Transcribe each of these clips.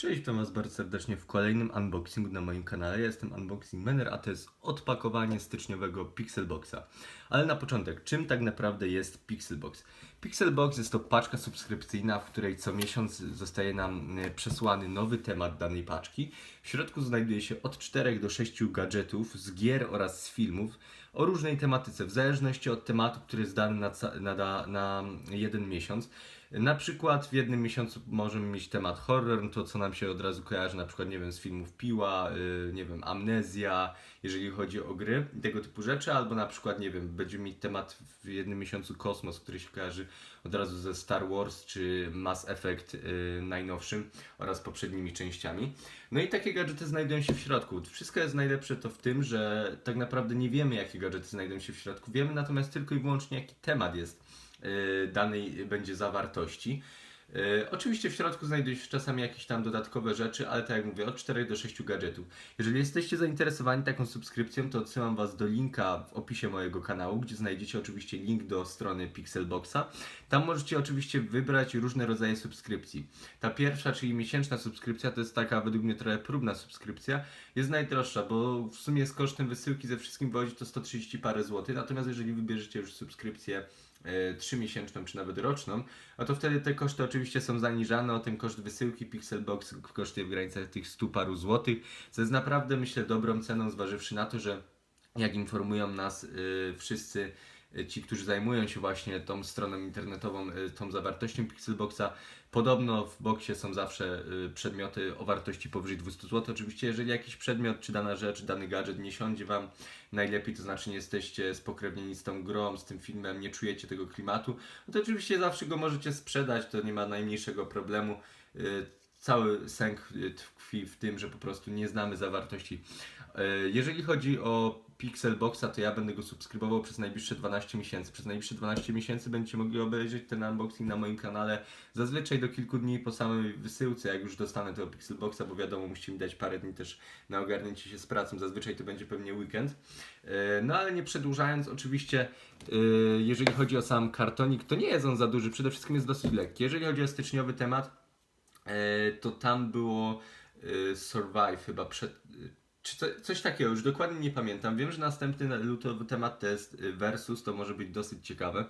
Cześć, witam bardzo serdecznie w kolejnym unboxingu na moim kanale. Jestem Unboxing Manner, a to jest odpakowanie styczniowego Pixelboxa. Ale na początek, czym tak naprawdę jest Pixelbox? Pixelbox jest to paczka subskrypcyjna, w której co miesiąc zostaje nam e, przesłany nowy temat danej paczki. W środku znajduje się od 4 do 6 gadżetów z gier oraz z filmów o różnej tematyce, w zależności od tematu, który jest dany na, na, na jeden miesiąc. Na przykład w jednym miesiącu możemy mieć temat horror, no to co nam się od razu kojarzy, na przykład, nie wiem, z filmów Piła, y, nie wiem, Amnezja, jeżeli chodzi o gry tego typu rzeczy, albo na przykład, nie wiem, będziemy mieć temat w jednym miesiącu kosmos, który się kojarzy od razu ze Star Wars czy Mass Effect y, najnowszym oraz poprzednimi częściami. No i takie gadżety znajdują się w środku. Wszystko jest najlepsze to w tym, że tak naprawdę nie wiemy, jakie gadżety znajdują się w środku. Wiemy natomiast tylko i wyłącznie, jaki temat jest y, danej będzie zawartości. Y, Oczywiście w środku znajdują się czasami jakieś tam dodatkowe rzeczy, ale tak jak mówię, od 4 do 6 gadżetów. Jeżeli jesteście zainteresowani taką subskrypcją, to odsyłam Was do linka w opisie mojego kanału, gdzie znajdziecie oczywiście link do strony Pixelboxa. Tam możecie oczywiście wybrać różne rodzaje subskrypcji. Ta pierwsza, czyli miesięczna subskrypcja, to jest taka według mnie trochę próbna subskrypcja, jest najdroższa, bo w sumie z kosztem wysyłki ze wszystkim wychodzi to 130 parę złotych, natomiast jeżeli wybierzecie już subskrypcję e, trzymiesięczną czy nawet roczną, no to wtedy te koszty oczywiście są zaniżane, o tym koszt wysyłki Pixelbox kosztuje w granicach tych 100 paru złotych, co jest naprawdę myślę dobrą ceną, zważywszy na to, że jak informują nas y, wszyscy ci, którzy zajmują się właśnie tą stroną internetową, y, tą zawartością Pixelboxa, podobno w boksie są zawsze y, przedmioty o wartości powyżej 200 zł. Oczywiście, jeżeli jakiś przedmiot, czy dana rzecz, dany gadżet nie siądzie Wam najlepiej, to znaczy nie jesteście spokrewnieni z tą grą, z tym filmem, nie czujecie tego klimatu, no to oczywiście zawsze go możecie sprzedać, to nie ma najmniejszego problemu. Y, Cały sęk tkwi w tym, że po prostu nie znamy zawartości. Jeżeli chodzi o Pixelboxa, to ja będę go subskrybował przez najbliższe 12 miesięcy. Przez najbliższe 12 miesięcy będziecie mogli obejrzeć ten unboxing na moim kanale. Zazwyczaj do kilku dni po samej wysyłce, jak już dostanę tego Pixelboxa, bo wiadomo, musicie mi dać parę dni też na ogarnięcie się z pracą. Zazwyczaj to będzie pewnie weekend. Y, No ale nie przedłużając, oczywiście, y, jeżeli chodzi o sam kartonik, to nie jest on za duży, przede wszystkim jest dosyć lekki. Jeżeli chodzi o styczniowy temat, E, to tam było e, Survive chyba przed. Czy co, coś takiego, już dokładnie nie pamiętam. Wiem, że następny na- lutowy temat to jest e, Versus, to może być dosyć ciekawe.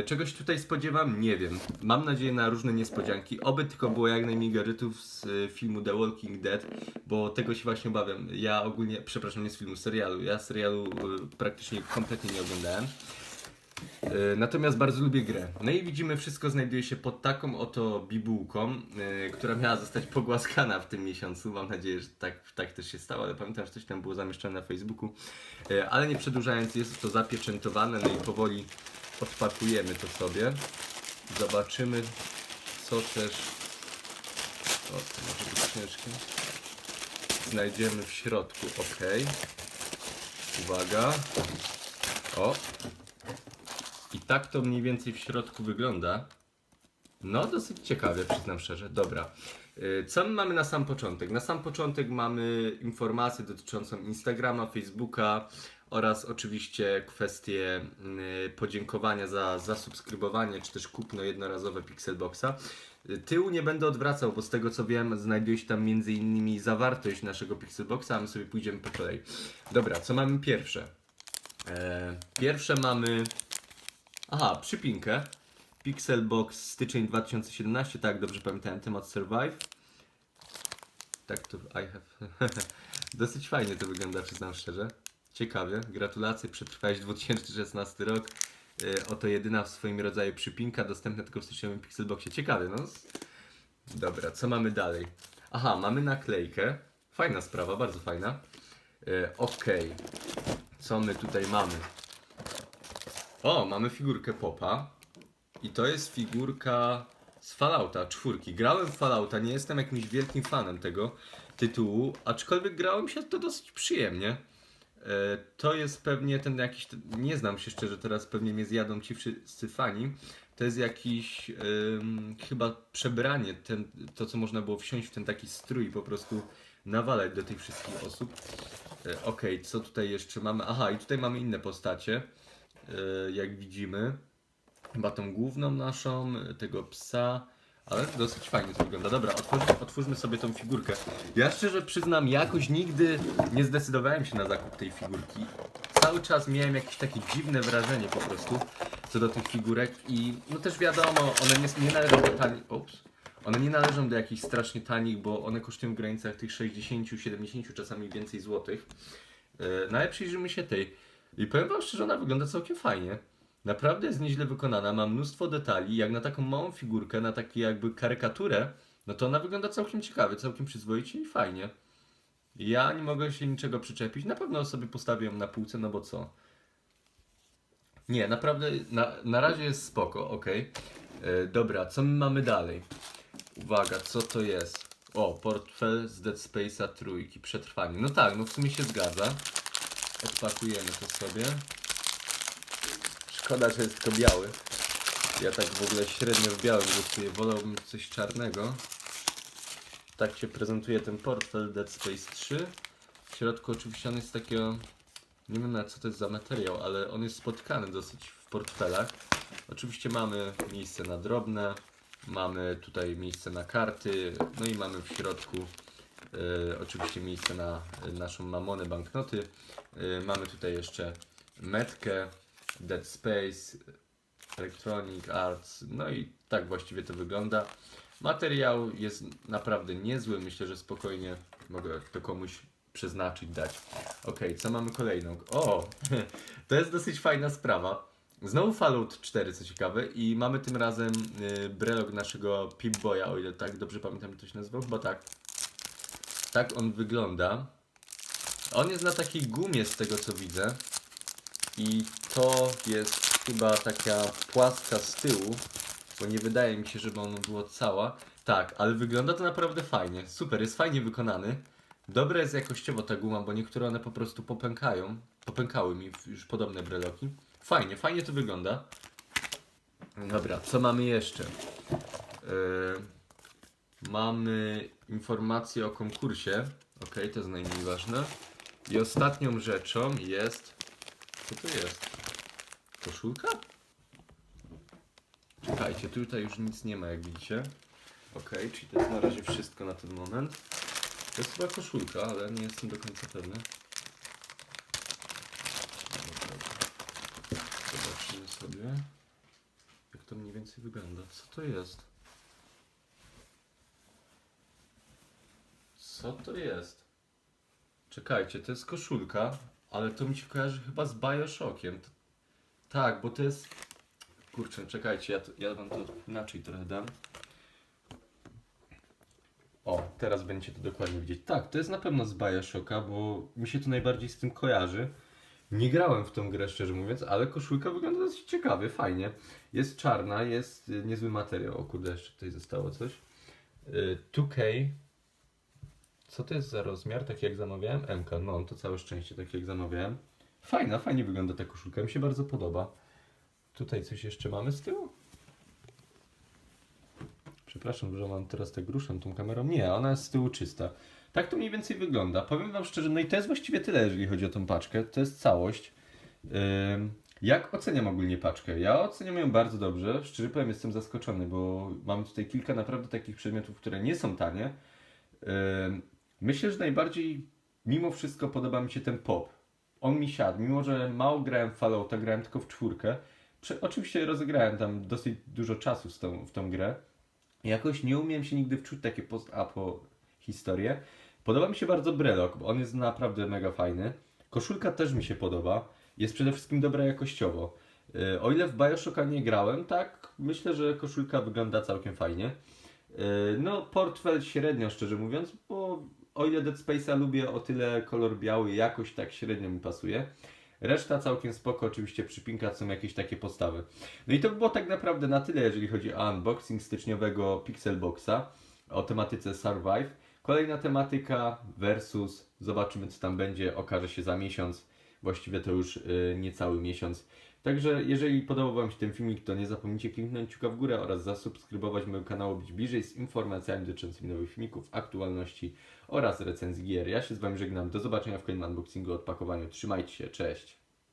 E, Czegoś tutaj spodziewam? Nie wiem. Mam nadzieję na różne niespodzianki. Oby tylko było jak najmniej gadżetów z e, filmu The Walking Dead, bo tego się właśnie obawiam. Ja ogólnie, przepraszam, nie z filmu, serialu. Ja serialu praktycznie kompletnie nie oglądałem. E, Natomiast bardzo lubię grę. No i widzimy, wszystko znajduje się pod taką oto bibułką, e, która miała zostać pogłaskana w tym miesiącu. Mam nadzieję, że tak, tak też się stało, ale pamiętam, że coś tam było zamieszczone na Facebooku. E, Ale nie przedłużając, jest to zapieczętowane, no i powoli odpakujemy to sobie. Zobaczymy, co też. O, to może być ciężkie. Znajdziemy w środku, ok. Uwaga. O, i tak to mniej więcej w środku wygląda. No, dosyć ciekawie, przyznam szczerze. Dobra. Y, Co my mamy na sam początek? Na sam początek mamy informację dotyczącą Instagrama, Facebooka oraz oczywiście kwestię y, podziękowania za zasubskrybowanie czy też kupno jednorazowe Pixelboxa. Y, Tyłu nie będę odwracał, bo z tego co wiem, znajduje się tam między innymi zawartość naszego Pixelboxa, a my sobie pójdziemy po kolei. Dobra, co mamy pierwsze? E, pierwsze mamy Aha, przypinkę. Pixelbox styczeń 2017, tak, dobrze pamiętałem temat Survive. Tak to I have. Dosyć fajnie to wygląda, przyznam szczerze. Ciekawie, gratulacje, przetrwałeś 2016 rok. Yy, oto jedyna w swoim rodzaju przypinka, dostępna tylko w styczniowym Pixelboxie. Ciekawie, no. Dobra, co mamy dalej? Aha, mamy naklejkę. Fajna sprawa, bardzo fajna. Yy, Okej, co my tutaj mamy? O, mamy figurkę Popa. I to jest figurka z Fallouta, czwórki. Grałem w Fallouta, nie jestem jakimś wielkim fanem tego tytułu, aczkolwiek grałem się to dosyć przyjemnie. E, To jest pewnie ten jakiś, nie znam się szczerze, teraz pewnie mnie zjadą ci wszyscy fani. To jest jakiś ym, chyba przebranie, ten, to co można było wsiąść w ten taki strój po prostu nawalać do tych wszystkich osób. E, Okej, co tutaj jeszcze mamy? Aha, i tutaj mamy inne postacie. E, jak widzimy. Chyba tą główną naszą, e, tego psa, Ale dosyć fajnie to wygląda. Dobra, otwórzmy, otwórzmy sobie tą figurkę. Ja szczerze przyznam, jakoś nigdy nie zdecydowałem się na zakup tej figurki. Cały czas miałem jakieś takie dziwne wrażenie po prostu co do tych figurek i no też wiadomo, one nie, nie należą do tanich. Ups. One nie należą do jakichś strasznie tanich, bo one kosztują w granicach tych 60, 70, czasami więcej złotych. No ale przyjrzymy się tej. I powiem wam szczerze, ona wygląda całkiem fajnie. Naprawdę jest nieźle wykonana, ma mnóstwo detali. Jak na taką małą figurkę, na takie jakby karykaturę, no to ona wygląda całkiem ciekawie, całkiem przyzwoicie i fajnie. Ja nie mogę się niczego przyczepić. Na pewno sobie postawię ją na półce, no bo co? Nie, naprawdę na, na razie jest spoko, ok. Dobra, co my mamy dalej? Uwaga, co to jest? O, portfel z Dead Space'a trójki, przetrwanie. No tak, no w sumie się zgadza. Odpakujemy to sobie. Szkoda, że jest tylko biały. Ja tak w ogóle średnio w białym głosuję. Wolałbym coś czarnego. Tak się prezentuje ten portfel Dead Space 3. W środku oczywiście on jest takiego... Nie wiem na co to jest za materiał, ale on jest spotykany dosyć w portfelach. Oczywiście mamy miejsce na drobne, mamy tutaj miejsce na karty, no i mamy w środku oczywiście miejsce na e, naszą mamonę banknoty. E, mamy tutaj jeszcze metkę, Dead Space, Electronic Arts, no i tak właściwie to wygląda. Materiał jest naprawdę niezły, myślę, że spokojnie mogę to komuś przeznaczyć, dać. Ok, co mamy kolejną? O, to jest dosyć fajna sprawa. Znowu Fallout 4, co ciekawe, i mamy tym razem y, brelog naszego Pip-Boya, o ile tak dobrze pamiętam, to się nazywał, chyba tak. Tak on wygląda. On jest na takiej gumie, z tego co widzę. I to jest chyba taka płaska z tyłu, bo nie wydaje mi się, żeby ona była cała. Tak, ale wygląda to naprawdę fajnie. Super, jest fajnie wykonany. Dobra jest jakościowo ta guma, bo niektóre one po prostu popękają. Popękały mi już podobne breloki. Fajnie, fajnie to wygląda. Dobra, co mamy jeszcze? Yy, mamy informację o konkursie. Ok, to jest najmniej ważne. I ostatnią rzeczą jest. Co to jest? Koszulka? Czekajcie, tutaj już nic nie ma, jak widzicie. Ok, czyli to jest na razie wszystko na ten moment. To jest chyba koszulka, ale nie jestem do końca pewny. Zobaczymy sobie, jak to mniej więcej wygląda. Co to jest? Co to jest? Czekajcie, to jest koszulka, ale to mi się kojarzy chyba z Bioshockiem. T- Tak, bo to jest... Kurczę, czekajcie, ja, to, ja wam to inaczej trochę dam. O, teraz będziecie to dokładnie widzieć. Tak, to jest na pewno z Bioshocka, bo mi się to najbardziej z tym kojarzy. Nie grałem w tą grę, szczerze mówiąc, ale koszulka wygląda dosyć ciekawie, fajnie. Jest czarna, jest y, niezły materiał. O kurde, jeszcze tutaj zostało coś. Y, 2K. Co to jest za rozmiar? Tak jak zamawiałem? MK. No, to całe szczęście, tak jak zamawiałem. Fajna, fajnie wygląda ta koszulka, mi się bardzo podoba. Tutaj coś jeszcze mamy z tyłu? Przepraszam, że mam teraz tę gruszę tą kamerą. Nie, ona jest z tyłu czysta. Tak to mniej więcej wygląda. Powiem Wam szczerze, no i to jest właściwie tyle, jeżeli chodzi o tą paczkę. To jest całość. Jak oceniam ogólnie paczkę? Ja oceniam ją bardzo dobrze. Szczerze powiem, jestem zaskoczony, bo mam tutaj kilka naprawdę takich przedmiotów, które nie są tanie. Myślę, że najbardziej mimo wszystko podoba mi się ten pop. On mi siadł, mimo że mało grałem w Fallouta, grałem tylko w czwórkę. Prze- oczywiście rozegrałem tam dosyć dużo czasu z tą, w tą grę. Jakoś nie umiem się nigdy wczuć takie post-apo historie. Podoba mi się bardzo Brelok, bo on jest naprawdę mega fajny. Koszulka też mi się podoba. Jest przede wszystkim dobra jakościowo. Yy, O ile w Bioshocka nie grałem, tak myślę, że koszulka wygląda całkiem fajnie. Yy, No, portfel średnio, szczerze mówiąc, bo o ile Dead Space'a lubię, o tyle kolor biały jakoś tak średnio mi pasuje. Reszta całkiem spoko, oczywiście przypinka są jakieś takie postawy. No i to by było tak naprawdę na tyle, jeżeli chodzi o unboxing styczniowego Pixelboxa o tematyce Survive. Kolejna tematyka versus, zobaczymy co tam będzie, okaże się za miesiąc, właściwie to już y, niecały miesiąc. Także jeżeli podobał Wam się ten filmik, to nie zapomnijcie kliknąć kciuka w górę oraz zasubskrybować mojego kanału Być Bliżej z informacjami dotyczącymi nowych filmików, aktualności oraz recenzji gier. Ja się z Wami żegnam, do zobaczenia w kolejnym unboxingu, odpakowaniu. Trzymajcie się, cześć!